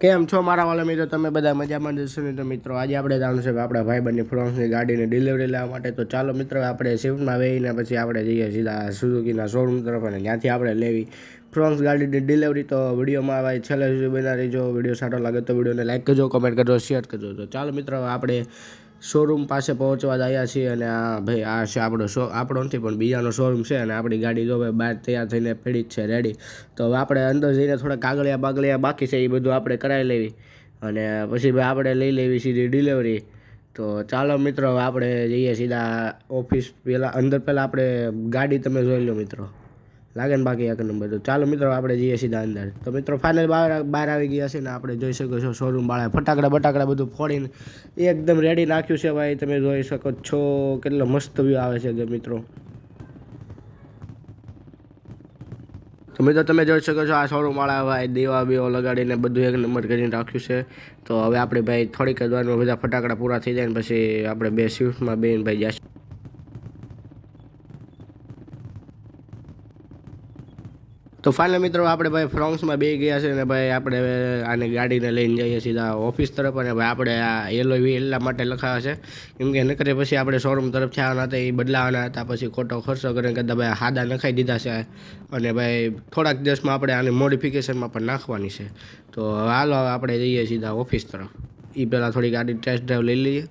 કેમ છો મારા વાળા મિત્રો? તમે બધા મજામાં જશો ને તો મિત્રો, આજે આપણે જવાનું છે આપણા ભાઈબંધની ફ્રોન્સની ગાડીની ડિલિવરી લેવા માટે. તો ચાલો મિત્રો, આપણે શિફ્ટમાં વહીને પછી આપણે જઈએ સીધા સુઝુકીના શોરૂમ તરફ અને ત્યાંથી આપણે લેવી ફ્રોન્સ ગાડીની ડિલિવરી તો વિડીયોમાં આવે છેલ્લે સુધી બના રહીજો. વીડિયો સારો લાગે તો વિડીયોને લાઈક કરજો કમેન્ટ કરજો શેર કરજો. તો ચાલો મિત્રો, આપણે શોરૂમ પાસે પહોંચવા જ આવ્યા છીએ અને આ ભાઈ, આ છે આપણો શો આપણો નથી પણ બીજાનો શોરૂમ છે અને આપણી ગાડી જો ભાઈ બહાર તૈયાર થઈને પડી જ છે રેડી તો આપણે અંદર જઈને થોડા કાગળિયા બાગળિયા બાકી છે, એ બધું આપણે કરાવી લેવી. અને પછી ભાઈ આપણે લઈ લેવી સીધી ડિલિવરી તો ચાલો મિત્રો આપણે જઈએ સીધા ઓફિસ પહેલાં, અંદર પહેલાં આપણે ગાડી તમે જોઈ લો મિત્રો. લાગે ને બાકી એક નંબર તો ચાલો મિત્રો, આપણે જઈએ સીધા અંદર. તો મિત્રો ફાઇનલ બહાર બહાર આવી ગયા છે ને આપણે જોઈ શકો છો શોરૂમ વાળા ફટાકડા બટાકડા બધું ફોડીને એકદમ રેડી નાખ્યું છે ભાઈ. તમે જોઈ શકો છો કેટલો મસ્ત વ્યૂ આવે છે મિત્રો. તો મિત્રો, તમે જોઈ શકો છો આ શોરૂમ વાળા ભાઈ દેવા બેવા લગાડીને બધું એક નંબર કરીને રાખ્યું છે. તો હવે આપણે ભાઈ થોડીક જ વારમાં બધા ફટાકડા પૂરા થઈ જાય ને પછી આપણે બે શિફ્ટમાં બેન ભાઈ જશું. તો ફાઇનલ મિત્રો આપણે ભાઈ ફ્રોન્સમાં બે ગયા છે ને ભાઈ આપણે આને ગાડીને લઈને જઈએ સીધા ઓફિસ તરફ અને ભાઈ આપણે આ એલો વી એટલા માટે લખાવે છે. કેમ કે નકરે પછી આપણે શોરૂમ તરફ આવવાના હતા, એ બદલાવાના હતા, પછી ખોટો ખર્ચો કરીને કદાચ ભાઈ હાદા નખાઈ દીધા છે. અને ભાઈ થોડાક દિવસમાં આપણે આને મોડિફિકેશનમાં પણ નાખવાની છે. તો હાલો આપણે જઈએ સીધા ઓફિસ તરફ. એ પહેલાં થોડી ગાડી ટેસ્ટ ડ્રાઈવ લઈ લઈએ.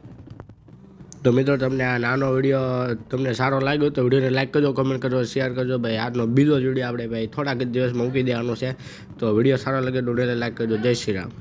તો મિત્રો, તમને આ નાનો વીડિયો તમને સારો લાગ્યો તો વિડીયોને લાઈક કરજો કમેન્ટ કરજો શેર કરજો. ભાઈ, આજનો બીજો જ વીડિયો આપણે, ભાઈ, થોડાક જ દિવસમાં મૂકી દેવાનો છે. તો વીડિયો સારો લાગે તો વિડીયોને લાઈક કરજો. જય શ્રી રામ.